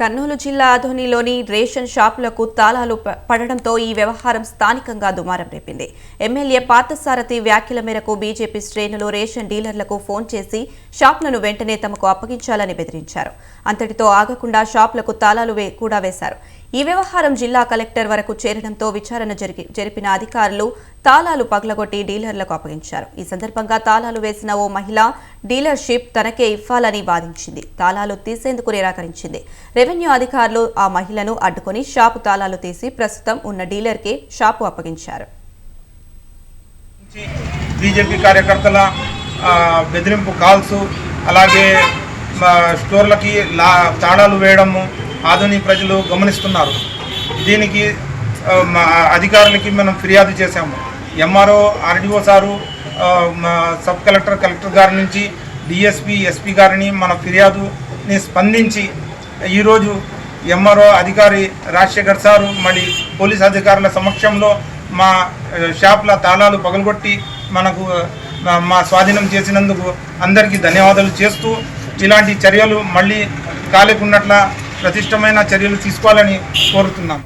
కర్నూలు జిల్లా ఆధోనిలోని రేషన్ షాపులకు తాళాలు పడడంతో ఈ వ్యవహారం స్థానికంగా దుమారం రేపింది. ఎమ్మెల్యే పార్థసారథి వ్యాఖ్యల మేరకు బీజేపీ శ్రేణులు రేషన్ డీలర్లకు ఫోన్ చేసి షాపులను వెంటనే తమకు అప్పగించాలని బెదిరించారు. అంతటితో ఆగకుండా షాపులకు తాళాలు కూడా వేశారు. ఈ వ్యవహారం జిల్లా కలెక్టర్ వరకు చేరడంతో విచారణ జరిగి జరిపిన అధికారులు తాళాలు పగలగొట్టి డీలర్లకు అప్పగించారు. ఈ సందర్భంగా తాళాలు వేసిన ఓ మహిళ డీలర్షిప్ తనకే ఇవ్వాలని వాదించింది. తాళాలు తీసేందుకు నిరాకరించింది. రెవెన్యూ అధికారులు ఆ మహిళను అడ్డుకొని షాపు తాళాలు తీసి ప్రస్తుతం ఉన్న డీలర్కే షాపు అప్పగించారు. బీజేపీ కార్యకర్తల బెదిరింపు కాల్స్ అలాగే స్టోర్లకి లా తాళాలు వేయడము ఆధుని ప్రజలు గమనిస్తున్నారు. దీనికి అధికారులకి మనం ఫిర్యాదు చేశాము. MRO RDO sir sub collector collector గారి నుంచి డిఎస్పి ఎస్పీ గారిని మన ఫిర్యాదుని స్పందించి ఈరోజు ఎంఆర్ఓ అధికారి రాజశేఖర్ సారు మరి పోలీస్ అధికారుల సమక్షంలో మా షాప్ల తాళాలు పగలగొట్టి మనకు మా స్వాధీనం చేసినందుకు అందరికీ ధన్యవాదాలు చేస్తూ ఇలాంటి చర్యలు మళ్ళీ కాలేకున్నట్ల ప్రతిష్టమైన చర్యలు తీసుకోవాలని కోరుతున్నాం.